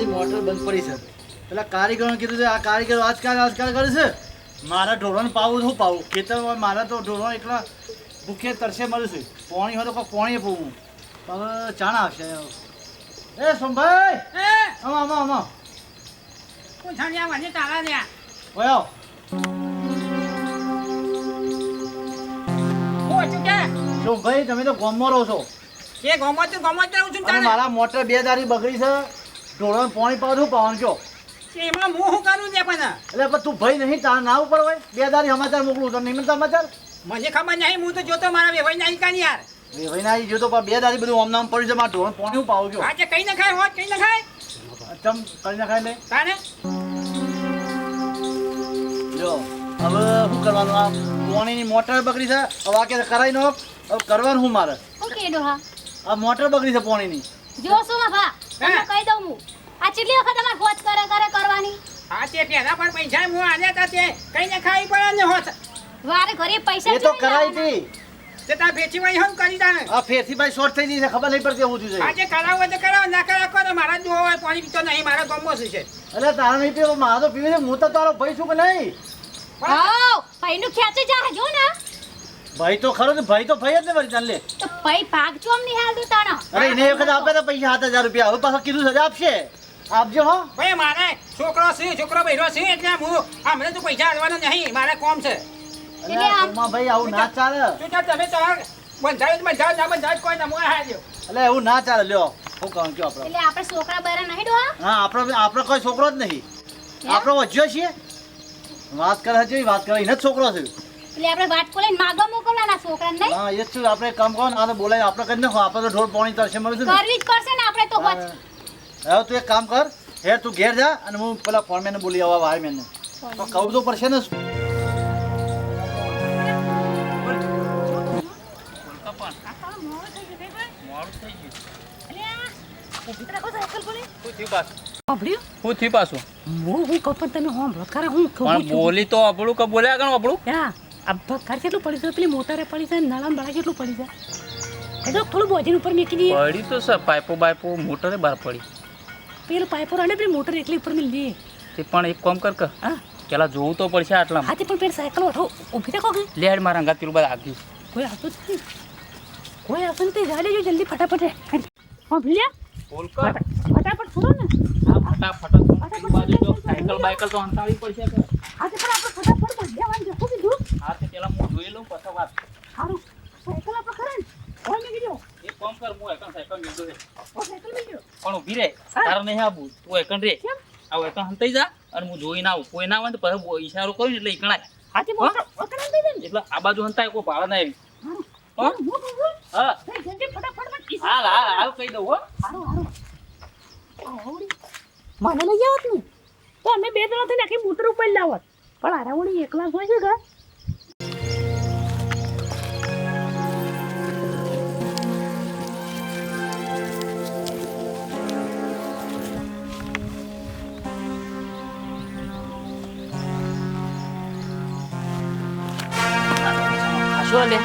દાદી મોટર બંધ પડી છે. પેલા કારીગરોને કીધું છે આ કારીગરો આજકાલ આજકાલ કરે છે. મારા ઢોરોને પાવું શું પાવું. ખેતરમાં મારા તો ઢોરો એટલા ભૂખે તરસે મળે છે. પાણી હોય તો કોઈ પાણી પૂવું. ચાણા આવશે. એ સોમભાઈ! આમાં આમાં આમાં હું છાણ્યા મને તારા ને વયો છું તમે તો ગામમાં રહો છો. એ ગમત તો રહું છું મારા મોટર બે દારી બગડી છે. ઢોરોને પાણી પાવું શું પાવાનું કયો એમાં હું શું કરું છે પણ? એટલે પણ તું ભાઈ નહીં તારા ના ઉપર હોય. બે દારી સમાચાર મોકલું તને નહીં સમાચાર? મને ખબર નહીં હું તો જોતો મારા વેવાઈ નહીં કાની યાર. વેવાઈ ના જો પણ બે દારી બધું આમ નામ પડ્યું છે મારા ઢોરણ પાણી હું પાવું કયો આજે કઈ ના ખાય હોત કઈ ના ખાય ચમ ના ખાય ને તાને? જો હવે શું કરવાનું આ પાણીની મોટર બગડી છે? હવે આ કે કરાવી નો? હવે કરવાનું શું મારે? ઓકે ડોહા? આ મોટર બગડી છે પાણીની. જો શું ભા તમને? કહી દઉં હું. આ કેટલી વખત અમાર ખોજ કરે કરે કરવાની? હા તે પેલા પણ પૈસા હું આને તા તે. કઈ ને ખાઈ પડે ને હોત વારે ઘરે પૈસા એ તો કરાઈ. હતી. તે તા વેચી ભાઈ હમ કરી તાને આ ફેરથી ભાઈ શોર્ટ થઈ ગઈ છે ખબર નહીં પડતી હું થયું છે. આજે કરાવો હોય તો કરાવો ના કરાવો તો મારા જો હોય પાણી પીતો નહીં મારા ગમો છે એટલે તારા નહીં પીવો મારો તો પીવે છે હું તો તારો ભાઈ છું કે નહીં? હાઉ, ભાઈનું ખેંચી જા જો ને. ભાઈ તો ખરો ને ભાઈ તો ભાઈ જ ને ચાલ લે. તો ભાઈ ભાગ ચોમ નહીં હાલ દઉં તાણો. અરે એને વખત આપે તો પૈસા સાત હજાર રૂપિયા. હવે પાછા કીધું સજા આપશે. આપજો હો. ભાઈ મારે છોકરો છે છોકરો બેરો છે એટલે હું હમણાં તો પૈસા આલવાનો નહીં મારે કોમ છે. એટલે આમાં ભાઈ આવું ના ચાલે? તું તાર તમે તમાર બંધાય બંધાય ના બંધાય કોઈ ના મોય હાજો એટલે એવું ના ચાલે લ્યો. હું કહું કયો આપણે એટલે આપણે છોકરા બરા નહીં ડોહા હા. આપણો આપણો કોઈ છોકરો જ નહીં. આપણો વજ્યો છીએ. વાત કરે છે વાત કરે એને જ છોકરો છે. એટલે આપણે વાત લઈને માગો મોકલવાના છોકરાને હા એ જ આપણે કામ કરો આ તો બોલાય આપણે કરી નાખો આપણે તો ઢોર પાણી તરસે મળે છે ને કરવી જ પડશે ને આપણે તો. હવે તું એક કામ કર હે તું ઘેર જા અને હું પેલા ફોરમેન બોલી આવવા વાયરમેન તો કહું તો પડશે ને. બોલી તો અબળું કે બોલ્યા આગળ અબળું યા, આ ભક્કાર કેટલું પડી છે પેલી મોટરે પડી જાય નળામ બળા કેટલું પડી જાય. થોડું બોજીન ઉપર મેકી દઈએ. પડી તો સર પાઇપો બાઇપો મોટરે બહાર પડી. પેલું પાઇપો રડે પેલી મોટર એકલી ઉપર મિલ લે. તે પણ એક કામ કર કે હા પેલા જોવું તો પડશે આટલા હાથી પણ પેલી સાયકલ ઓઠો ઊભી રાખો કે. લેડ મારા અંગાત પેલું બધા આગી. કોઈ આવતું જ નહીં. કોઈ આવતું નથી ગાડી જો જલ્દી ફટાફટ. હા ભીલ્યા બોલ કર. ફટાફટ છોડો ને. હા ફટાફટ. બાજુ જો સાયકલ બાયકલ તો અંતાવી પડશે કે. તે પણ આપણે ફટાફટ બધે જવું કીધું હા તે પેલા હું જોઈ લઉં પછી વાત. સારું સાયકલ આપણે ખરા ને ઓય મેં કીધું એક કામ કર હું એકણ સાયકલ મેળજો છે. ઓ સાયકલ મેં કીધું પણ ઊભી રે તારો નહીં આવું. તું એકણ રે? આવું એકણ હંતાઈ જા અને હું જોઈને આવું. કોઈ ના આવે તો પછી ઈશારો કરું એટલે ઈકણાય. હાથી દે એટલે આ બાજુ હંતાય કોઈ ભાડે ના આવી. હા? હું. ફટાફટ હાલ હાલ હાલ કહી દઉં હો. હારું, હારું. મને લઈ આવત તું. તો અમે બે જણા થઈને આખી મોટર ઉપર લાવત પણ આરાવણી એકલા હોય છે કે શું લે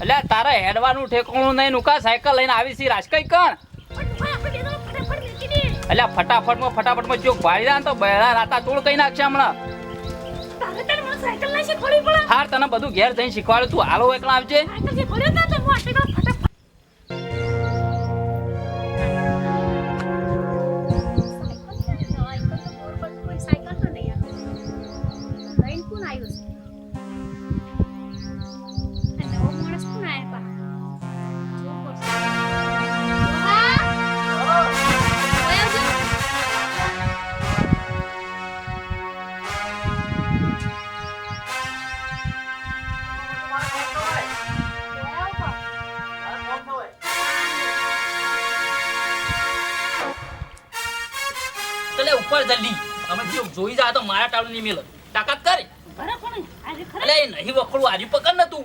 એટલે તારે હેડવાનું ઠેકાણું નહીં નુકા સાયકલ લઈને આવી રાજ રાજકઈ કણ એટલે ફટાફટમાં ફટાફટમાં જો ભાઈ ના તો બહેરા રાતા તોડ કઈ નાખશે હમણાં. હાર તને બધું ઘેર જઈને શીખવાડું તું હાલો એકલા આવજે. ઉપર જલ્દી. અમે જોઈ જા તો મારા ટાળું નહીં બરાબર એટલે એ નહીં વખડું આજુ પકડ ને તું.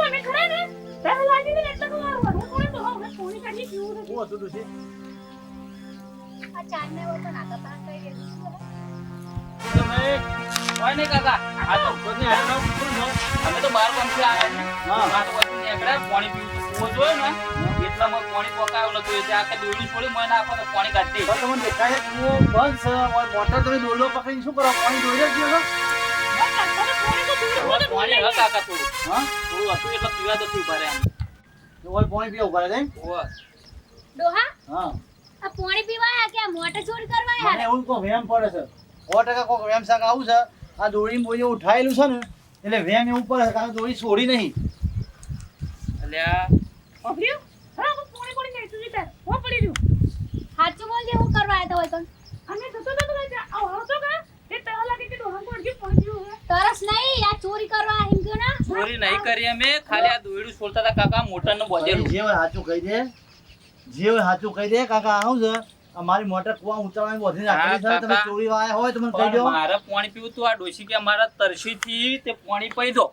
અમે ખરા ને? પહેલા લાગી ને એટલે તો બાર ગામથી આવ્યા પાણી પીવું જોયું ને? એટલામાં પાણી પોકાયું નતું એટલે આખે દોરડી છોડી મને તો પાણી કાઢી દે. તમને દેખાય છે કૂવો બંધ છે મોટર તમે દોરડો પકડીને શું કરો? પાણી દોરી જ ગયો હવે પાણી હવે કાકા થોડું હા? થોડું હતું એટલે પીવા તો થયું ભરે આમ. ઓય પાણી પીવા રહે ઓવે. ડોહા હા. આ પાણી પીવા આયા કે મોટર ચોરી કરવા મને એવું કોઈ વેમ પડે છે. વેમ શાક આવું છે. આ દોરી બોરી ઉઠાયેલું છે ને એટલે વેમ એવું પડે કારણ કે દોરી છોડી નહીં. એટલે આ અભર્યું? હા, હું પોણી પોણી નહીં, તું વિચાર. હું પડી રહ્યું. સાચું બોલજે હું કરવા આવ્યો તા હોય તો અને જતો રહે છે. આવતો કા? એ પહેલા લાગે કે ડોહાને કોણથી પહોંચી ગયું હે. તરસ નહીં આ ચોરી કરવા એમ કયો ના ચોરી નહીં કરી અમે ખાલી આ દોયડું છોડતા હતા કાકા મોટરનું બોજેલું જે હોય સાચું કહી દે જે હોય સાચું કહી દે કાકા આવું છે અમારી મોટર કુવા ઊંચાવાની બોધી રાખેલી છે તમે ચોરી વાય હોય તો મને કહી પણ દો મારે પાણી પીવું તું આ ડોશી કે મારા તરસીથી તે પાણી પી દો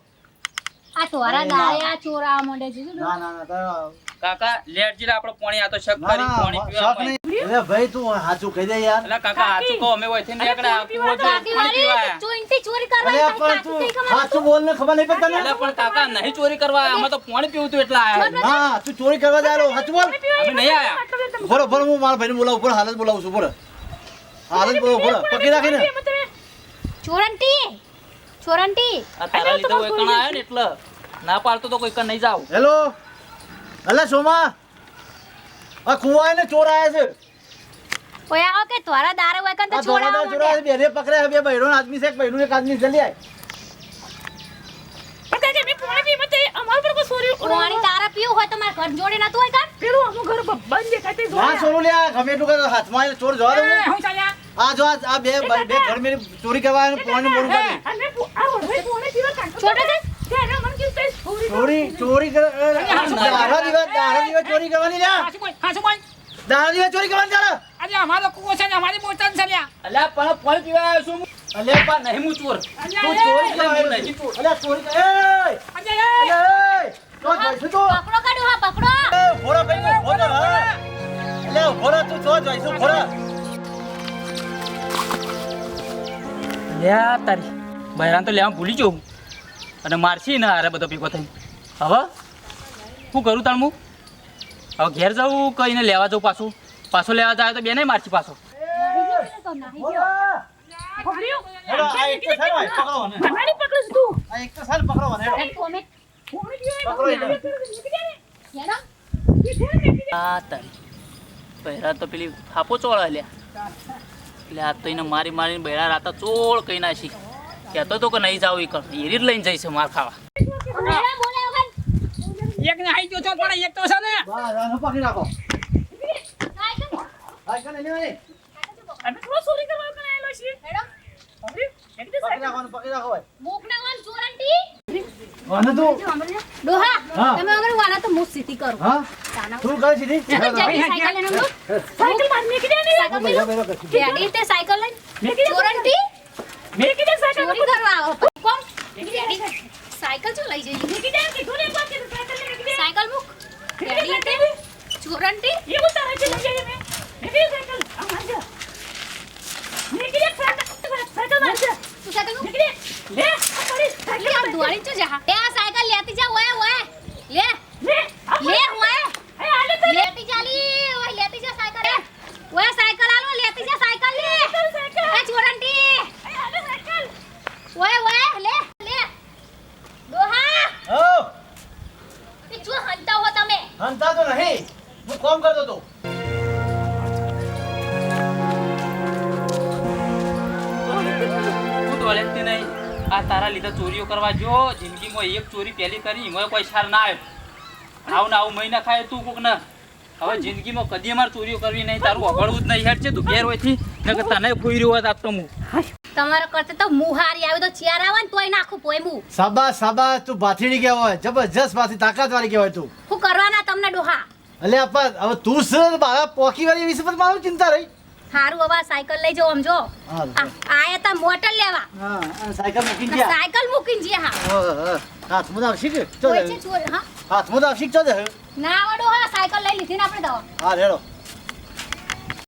આ તો હરા ના. ચોરા મોડે ચોરાવા માંડે છે શું ના ના ના તારા- કાકા લેટ જીરા આપણે પાણી આ તો શક કરી પાણી પીવા અરે ભાઈ તું સાચું કહી દે યાર. એટલે કાકા સાચું કહો અમે વહીથી નીકળ્યા આ કૂવો જો પાણી પીવા ચોઈનથી ચોરી કરવા અરે પણ તું સાચું બોલ ને ખબર નહીં પડતા. ને એટલે પણ કાકા નહીં ચોરી કરવા આયા. અમે તો પાણી પીવું તું એટલે આયા હા તું ચોરી કરવા જાય સાચું બોલ. અમે નહીં આયા બોલો બોલો હું મારા ભાઈને બોલાવું બોલો હાલ જ બોલાવું છું બોલો હાલ જ બોલો બોલો પકડી રાખીને. ચોરંટી ચોરંટી. આ તારા લીધે કોઈ કણ આવ્યો ને એટલે? ના પાડતો તો કોઈ કણ નહીં જાવ. હેલો? અલે સોમા આ કુવા ને ચોર આયા છે. ઓય આવો કે તોરા દારે હોય કન તો ચોર આયા માંડે છે. બે રે પકડ્યા છે. બે બૈરો આદમી છે એક બૈરું એક આદમી જલ્દી આય. કાકા, મેં પોણી પી મતે અમાર પર કો સોરી પાણી તારા પીવું હોય તો માર ઘર જોડે નતું હોય કા પેલું આખું ઘર બંધ દેખાય જો હા જોયા. લે લ્યા ગમે એટલું કરે હાથમાં ચોર જવા દઉં હું. ચાલ્યા. આ જો આ આ બે બે ઘર મેરી ચોરી કરવા પોણી હે, કરી અને આ વઢવાઈ પોણી પીવા સોરી ચોરી ચોરી કર દાડા દિવસ દાડા દિવસ ચોરી કરવાની લ્યા. દાડા દિવસ ચોરી કરવાની ચાલે આજે અમારો કુકો છે ને? અમારી બોટલ છે લ્યા. અલ્યા પણ ફળ પીવા આવ્યો છું હું. અલ્યા પણ નહીં હું ચોર. તું ચોરી કરવા હું આવ્યો નહીં ચોર. અલ્યા ચોરી કર એય! આજે એ, અલ્યા તો જઈશું તો. પકડો કાઢો હા પકડો. એ ઊભો ભાઈ હા. અલ્યા ઊભો તું તો જઈશું ઊભો લ્યા તારી બહેરાન તો લેવા ભૂલી જાઉં અને મારશી ને આરે બધો ભેગો થઈને. હવે? શું કરું તાણ હું હવે ઘેર જાઉં કહીને લેવા જાઉં પાછું. પાછો લેવા જાય તો બે નહીં મારશી પાછો. એક તો પેલી થાપો ચોળા લ્યા એટલે આ તો મારી મારીને બહેરા રાતા ચોળ કહી નાખી. કહેતો તો કે નહીં જાવ એ કર એરી જ લઈને જઈશ માર ખાવા. એક ને આઈ ગયો છો પડે, એક તો છે ને. બસ, આને પકડી રાખો. આઈ કને લે, લે. અમે થોડો સોરી કરવા કને આયેલો છે હેડો પકડ્યું. એક દિવસ પકડી રાખો, પકડી રાખો ભાઈ. વાન ચોરંટી આને તું ડોહા તમે અગર વાલા તો મુસ સીધી કરો હા તું કરે સીધી સાયકલ લઈને સાયકલ માર મૂકી દે ને. સાયકલ બૈરા, મેલો. બૈરા કરશું. રેડી તે સાયકલ લઈને ચોરંટી મૂકી દે સાયકલ. કરવા આવો કોમ સાયકલ ચો લઈ જઈએ મૂકી દે. કીધું ને એક સાયકલ મૂકી મુક રેડી તે ચોરંટી એવું તારે છે લઈ જઈએ મેં. મૂકી દે સાયકલ. આ માર જા. મૂકી દે સાયકલ. સાયકલ માર જા. તું સાયકલ ચોરીઓ કરવા જો જિંદગીમાં એક ચોરી પહેલી કરી એમાં કોઈ સાર ના આવ્યો આવું ને આવું મહિના ખાય તું કોક ને. હવે જિંદગીમાં કદી અમારે ચોરીઓ કરવી નહીં તારું અગળવું જ નહીં હેડ છે તું ઘેર હોયથી નકર તને ફૂઈ રહ્યો હોત આપતો હું તમારો કરતે તો મુહારી આવે તો ચિયાર આવે ને તોય નાખું પોયમું. સાબાસ સાબાસ તું બાથીડી કહેવાય જબરજસ્ત બાથી તાકાત વાળી કહેવાય તું. હું કરવાના તમને ડોહા. એટલે આપા હવે તું સર બાળા પોકી વાળી વિશે પણ મારું ચિંતા રહી. હારું હવે સાયકલ લઈ જાઓ આમ. આ- આયા તા મોટર લેવા. હા સાયકલ મૂકીને ગયા. સાયકલ મૂકી જઈએ હા. હા, હા. હાથમાં તો આવશે કે? ચોર હા. હાથમાં તો શીખતો જ હે ના આવડું હા સાયકલ લઈ લીધી ને આપણે દવા. હા રેડો.